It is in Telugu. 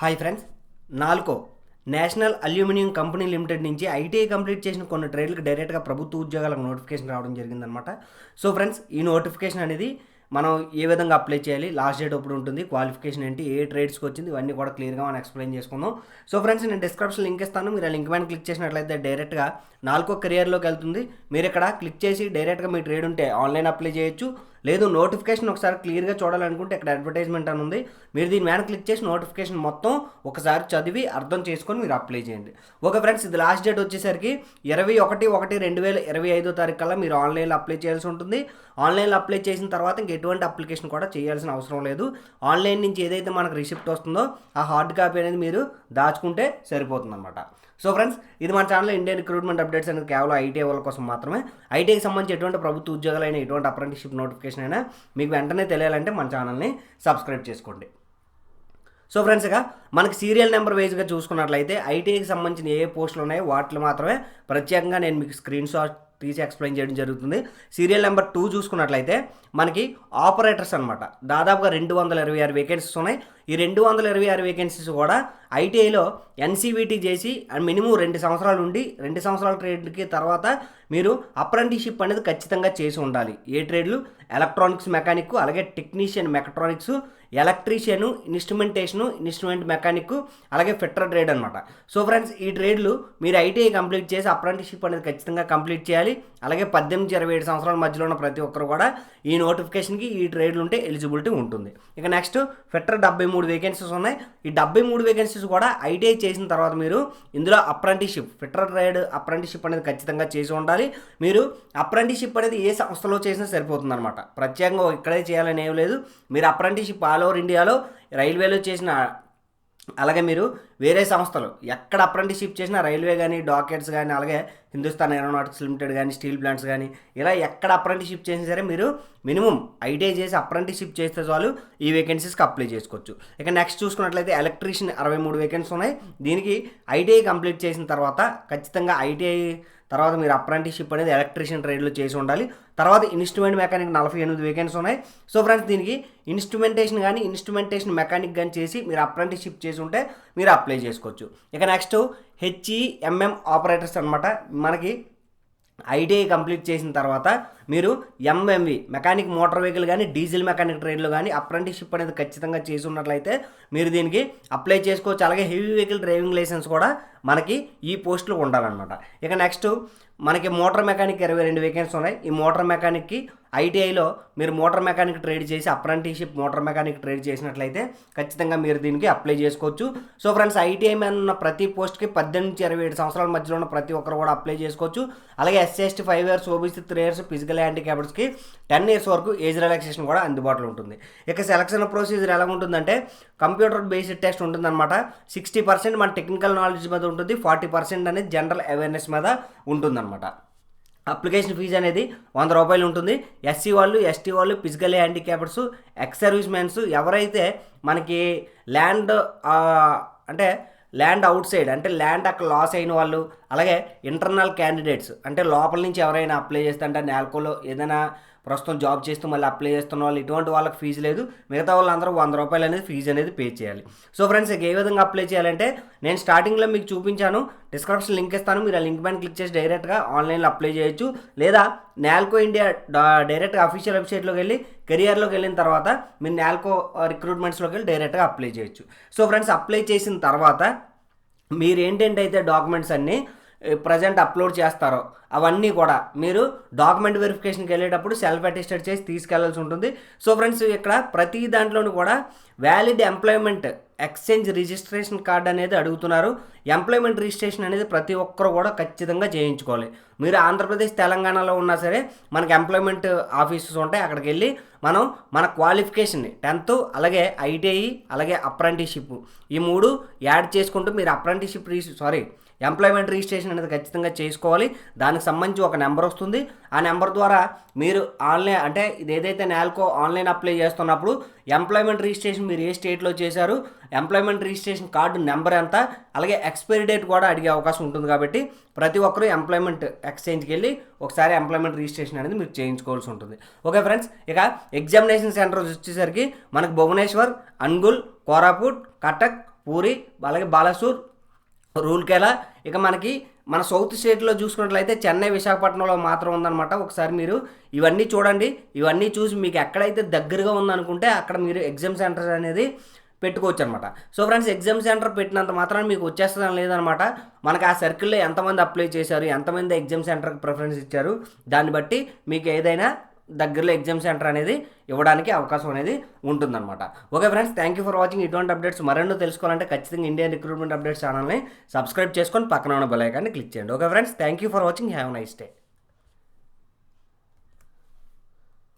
Hi friends NALCO. National aluminium company limited నుంచి ఐటీఐ కంప్లీట్ చేసిన కొన్ని ట్రేడ్లకు డైరెక్ట్గా ప్రభుత్వ ఉద్యోగాలకు నోటిఫికేషన్ రావడం జరిగిందనమాట సో ఫ్రెండ్స్ ఈ నోటిఫికేషన్ అనేది మనం ఏ విధంగా అప్లై చేయాలి లాస్ట్ డేట్ ఎప్పుడు ఉంటుంది క్వాలిఫికేషన్ ఏంటి ఏ ట్రేడ్స్కి వచ్చింది ఇవన్నీ కూడా క్లియర్గా మనం ఎక్స్ప్లెయిన్ చేసుకుందాం. సో ఫ్రెండ్స్ నేను డిస్క్రిప్షన్ లింక్ ఇస్తాను మీరు ఆ లింక్ పైన క్లిక్ చేసినట్లయితే డైరెక్ట్గా నాలుగో కెరియర్లోకి వెళ్తుంది. మీరు ఇక్కడ క్లిక్ చేసి డైరెక్ట్గా మీ ట్రేడ్ ఉంటే ఆన్లైన్ అప్లై చేయొచ్చు లేదు నోటిఫికేషన్ ఒకసారి క్లియర్గా చూడాలనుకుంటే ఇక్కడ అడ్వర్టైజ్మెంట్ అని ఉంది. మీరు దీని మీద క్లిక్ చేసి నోటిఫికేషన్ మొత్తం ఒకసారి చదివి అర్థం చేసుకొని మీరు అప్లై చేయండి. ఓకే ఫ్రెండ్స్ ఇది లాస్ట్ డేట్ వచ్చేసరికి ఇరవై ఒకటి ఒకటి రెండు వేల ఇరవై ఐదో తారీఖు కల్లా మీరు ఆన్లైన్లో అప్లై చేయాల్సి ఉంటుంది. ఆన్లైన్లో అప్లై చేసిన తర్వాత ఇంక ఎటువంటి అప్లికేషన్ కూడా చేయాల్సిన అవసరం లేదు. ఆన్లైన్ నుంచి ఏదైతే మనకు రిసిప్ట్ వస్తుందో ఆ హార్డ్ కాపీ అనేది మీరు దాచుకుంటే సరిపోతుంది అనమాట సో ఫ్రెండ్స్ ఇది మన ఛానల్ ఇండియన్ రిక్రూట్మెంట్ అప్డేట్స్ అనేది కేవలం ఐటీ వాళ్ళ కోసం మాత్రమే. ఐటీకి సంబంధించి ఎటువంటి ప్రభుత్వ ఉద్యోగాలైనా ఎటువంటి అప్రెంటిషిప్ నోటిఫికేషన్ అయినా మీకు వెంటనే తెలియాలంటే మన ఛానల్ని సబ్స్క్రైబ్ చేసుకోండి. సో ఫ్రెండ్స్ ఇక మనకి సీరియల్ నెంబర్ వైజ్గా చూసుకున్నట్లయితే ఐటీఐకి సంబంధించిన ఏ పోస్టులు ఉన్నాయో వాటిలో మాత్రమే ప్రత్యేకంగా నేను మీకు స్క్రీన్ షాట్ తీసి ఎక్స్ప్లెయిన్ చేయడం జరుగుతుంది. సీరియల్ నెంబర్ టూ చూసుకున్నట్లయితే మనకి ఆపరేటర్స్ అనమాట దాదాపుగా రెండు వందల ఇరవై ఆరు వేకెన్సీస్ ఉన్నాయి. ఈ రెండు వందల ఇరవై ఆరు వేకెన్సీస్ కూడా ఐటీఐలో ఎన్సీవీటీ చేసి మినిమం రెండు సంవత్సరాలు ఉండి రెండు సంవత్సరాల ట్రేడ్కి తర్వాత మీరు అప్రెంటిషిప్ అనేది ఖచ్చితంగా చేసి ఉండాలి. ఏ ట్రేడ్లు? ఎలక్ట్రానిక్స్ మెకానిక్ అలాగే technician mechatronics electrician instrumentation instrument mechanic అలాగే ఫిట్టర్ ట్రేడ్ అనమాట సో ఫ్రెండ్స్ ఈ ట్రేడ్లు మీరు ఐటీఐ కంప్లీట్ చేసి అప్రెంటిషిప్ అనేది ఖచ్చితంగా కంప్లీట్ చేయాలి. అలాగే పద్దెనిమిది ఇరవై ఏడు సంవత్సరాల మధ్యలో ఉన్న ప్రతి ఒక్కరు కూడా ఈ నోటిఫికేషన్కి ఈ ట్రేడ్లు ఉంటే ఎలిజిబిలిటీ ఉంటుంది. ఇక నెక్స్ట్ ఫిట్టర్ డెబ్బై మూడు వేకెన్సీస్ ఉన్నాయి. ఈ డెబ్బై మూడు వేకెన్సీస్ కూడా ఐటీఐ చేసిన తర్వాత మీరు ఇందులో అప్రెంటిషిప్ ఫిట్టర్ ట్రేడ్ అప్రెంటిషిప్ అనేది ఖచ్చితంగా చేసి ఉండాలి. మీరు అప్రెంటిషిప్ అనేది ఏ సంస్థలో చేసినా సరిపోతుంది అనమాట ప్రత్యేకంగా ఇక్కడే చేయాలని ఏం లేదు. మీరు అప్రెంటిషిప్ ఆల్ ఓవర్ ఇండియాలో రైల్వేలో చేసిన అలాగే మీరు వేరే సంస్థలు ఎక్కడ అప్రెంటిషిప్ చేసినా రైల్వే కానీ డాకెట్స్ కానీ అలాగే హిందుస్థాన్ ఏరోనాటిక్స్ లిమిటెడ్ కానీ స్టీల్ ప్లాంట్స్ కానీ ఇలా ఎక్కడ అప్రెంటిషిప్ చేసినా సరే మీరు మినిమం ఐటీఐ చేసి అప్రెంటిషిప్ చేస్తే చాలు ఈ వేకెన్సీస్కి అప్లై చేసుకోవచ్చు. ఇక నెక్స్ట్ చూసుకున్నట్లయితే ఎలక్ట్రీషియన్ అరవై మూడు వేకెన్సీ ఉన్నాయి. దీనికి ఐటీఐ కంప్లీట్ చేసిన తర్వాత ఖచ్చితంగా ఐటీఐ తర్వాత మీరు అప్రెంటిషిప్ అనేది ఎలక్ట్రీషియన్ ట్రేడ్లో చేసి ఉండాలి. తర్వాత ఇన్స్ట్రుమెంట్ మెకానిక్ నలభై ఎనిమిది వేకెన్సీ ఉన్నాయి. సో ఫ్రెండ్స్ దీనికి ఇన్స్ట్రుమెంటేషన్ కానీ ఇన్స్ట్రుమెంటేషన్ మెకానిక్ కానీ చేసి మీరు అప్రెంటిషిప్ చేసి ఉంటే మీరు అప్లై చేసుకోవచ్చు. ఇక నెక్స్ట్ హెచ్ఈఎంఎం ఆపరేటర్స్ అనమాట మనకి ఐటీఐ కంప్లీట్ చేసిన తర్వాత మీరు ఎంఎంవి మెకానిక్ మోటార్ వెహికల్ కానీ డీజిల్ మెకానిక్ ట్రైన్లో కానీ అప్రెంటిషిప్ అనేది ఖచ్చితంగా చేసి ఉన్నట్లయితే మీరు దీనికి అప్లై చేసుకోవచ్చు. అలాగే హెవీ వెహికల్ డ్రైవింగ్ లైసెన్స్ కూడా మనకి ఈ పోస్టులు ఉండాలన్నమాట. ఇక నెక్స్ట్ మనకి మోటార్ మెకానిక్ ఇరవై రెండు వేకెన్సీ ఉన్నాయి. ఈ మోటార్ మెకానిక్కి ఐటీఐలో మీరు మోటార్ మెకానిక్ ట్రేడ్ చేసి అప్రెంటిషిప్ మోటార్ మెకానిక్ ట్రేడ్ చేసినట్లయితే ఖచ్చితంగా మీరు దీనికి అప్లై చేసుకోవచ్చు. సో ఫ్రెండ్స్ ఐటీఐ మీద ఉన్న ప్రతి పోస్ట్కి పద్దెనిమిది నుంచి ఇరవై ఏడు సంవత్సరాల మధ్యలో ఉన్న ప్రతి ఒక్కరు కూడా అప్లై చేసుకోవచ్చు. అలాగే SST five years OBC three years physical హ్యాండిక్యాప్డ్స్కి ten years వరకు ఏజ్ రిలాక్సేషన్ కూడా అందుబాటులో ఉంటుంది. ఇక సెలక్షన్ ప్రొసీజర్ ఎలా ఉంటుందంటే కంప్యూటర్ బేస్డ్ టెస్ట్ ఉంటుందన్నమాట. సిక్స్టీ పర్సెంట్ మన టెక్నికల్ నాలెడ్జ్ మీద ఉంటుంది ఫార్టీ పర్సెంట్ అనేది జనరల్ అవేర్నెస్ మీద ఉంటుందన్నమాట. అప్లికేషన్ ఫీజు అనేది వంద రూపాయలు ఉంటుంది. ఎస్సీ వాళ్ళు ఎస్టీ వాళ్ళు physical handicappeds ex service mens ఎవరైతే మనకి ల్యాండ్ అంటే ల్యాండ్ అవుట్ సైడ్ అంటే ల్యాండ్ అక్కడ లాస్ అయిన వాళ్ళు అలాగే ఇంటర్నల్ క్యాండిడేట్స్ అంటే లోపల నుంచి ఎవరైనా అప్లై చేస్తే అంటే నాల్కోలో ఏదైనా ప్రస్తుతం జాబ్ చేస్తూ మళ్ళీ అప్లై చేస్తున్న వాళ్ళు ఇటువంటి వాళ్ళకి ఫీజు లేదు. మిగతా వాళ్ళందరూ వంద రూపాయలు అనేది ఫీజు అనేది పే చేయాలి. సో ఫ్రెండ్స్ ఇక ఏ విధంగా అప్లై చేయాలంటే నేను స్టార్టింగ్లో మీకు చూపించాను. డిస్క్రిప్షన్ లింక్ ఇస్తాను. మీరు ఆ లింక్ పైన క్లిక్ చేసి డైరెక్ట్గా ఆన్లైన్లో అప్లై చేయొచ్చు. లేదా నాల్కో ఇండియా డైరెక్ట్గా అఫీషియల్ వెబ్సైట్లోకి వెళ్ళి కెరియర్లోకి వెళ్ళిన తర్వాత మీరు నాల్కో రిక్రూట్మెంట్స్లోకి వెళ్ళి డైరెక్ట్గా అప్లై చేయొచ్చు. సో ఫ్రెండ్స్ అప్లై చేసిన తర్వాత మీరు ఏంటంటే అయితే డాక్యుమెంట్స్ అన్నీ ప్రజెంట్ అప్లోడ్ చేస్తారో అవన్నీ కూడా మీరు డాక్యుమెంట్ వెరిఫికేషన్కి వెళ్ళేటప్పుడు సెల్ఫ్ అటెస్టెడ్ చేసి తీసుకెళ్ళాల్సి ఉంటుంది. సో ఫ్రెండ్స్ ఇక్కడ ప్రతి దాంట్లోనూ కూడా valid employment exchange registration card అనేది అడుగుతున్నారు. ఎంప్లాయ్మెంట్ రిజిస్ట్రేషన్ అనేది ప్రతి ఒక్కరు కూడా ఖచ్చితంగా చేయించుకోవాలి. మీరు ఆంధ్రప్రదేశ్ తెలంగాణలో ఉన్నా సరే మనకి ఎంప్లాయ్మెంట్ ఆఫీసెస్ ఉంటాయి అక్కడికి వెళ్ళి మనం మన క్వాలిఫికేషన్ని టెన్త్ అలాగే ఐటీఐ అలాగే అప్రెంటిషిప్ ఈ మూడు యాడ్ చేసుకుంటూ మీరు అప్రెంటిషిప్ రిజి సారీ ఎంప్లాయ్మెంట్ రిజిస్ట్రేషన్ అనేది ఖచ్చితంగా చేసుకోవాలి. దానికి సంబంధించి ఒక నెంబర్ వస్తుంది. ఆ నెంబర్ ద్వారా మీరు ఆన్లైన్ అంటే ఇది ఏదైతే నాల్కో ఆన్లైన్ అప్లై చేస్తున్నప్పుడు ఎంప్లాయ్మెంట్ రిజిస్ట్రేషన్ మీరు ఏ స్టేట్లో చేశారు ఎంప్లాయ్మెంట్ రిజిస్ట్రేషన్ కార్డు నెంబర్ ఎంత అలాగే ఎక్స్పైరీ డేట్ కూడా అడిగే అవకాశం ఉంటుంది కాబట్టి ప్రతి ఒక్కరూ ఎంప్లాయ్మెంట్ ఎక్స్చేంజ్కి వెళ్ళి ఒకసారి ఎంప్లాయ్మెంట్ రిజిస్ట్రేషన్ అనేది మీరు చేయించుకోవాల్సి ఉంటుంది. ఓకే ఫ్రెండ్స్ ఇక ఎగ్జామినేషన్ సెంటర్ వచ్చేసరికి మనకు భువనేశ్వర్ అన్గుల్ కోరాపుట్ కటక్ పూరి అలాగే బాలసూర్ రూల్కేలా ఇక మనకి మన సౌత్ స్టేట్లో చూసుకున్నట్లయితే చెన్నై విశాఖపట్నంలో మాత్రం ఉందన్నమాట. ఒకసారి మీరు ఇవన్నీ చూడండి. ఇవన్నీ చూసి మీకు ఎక్కడైతే దగ్గరగా ఉందనుకుంటే అక్కడ మీరు ఎగ్జామ్ సెంటర్ అనేది పెట్టుకోవచ్చు అనమాట సో ఫ్రెండ్స్ ఎగ్జామ్ సెంటర్ పెట్టినంత మాత్రం మీకు వచ్చేస్తుందని లేదనమాట మనకి ఆ సర్కిల్లో ఎంతమంది అప్లై చేశారు ఎంతమంది ఎగ్జామ్ సెంటర్కి ప్రిఫరెన్స్ ఇచ్చారు దాన్ని బట్టి మీకు ఏదైనా దగ్గరలో ఎగ్జామ్ సెంటర్ అనేది ఇవ్వడానికి అవకాశం అనేది ఉంటుందన్నమాట. Okay friends thank you for watching ఇటువంటి అప్డేట్స్ మరెన్నో తెలుసుకోవాలంటే ఖచ్చితంగా ఇండియన్ రిక్రూట్మెంట్ అప్డేట్స్ ఛానల్ని సబ్స్క్రైబ్ చేసుకొని పక్కన ఉన్న బెల్ ఐకాన్ని క్లిక్ చేయండి. Okay friends thank you for watching have nice day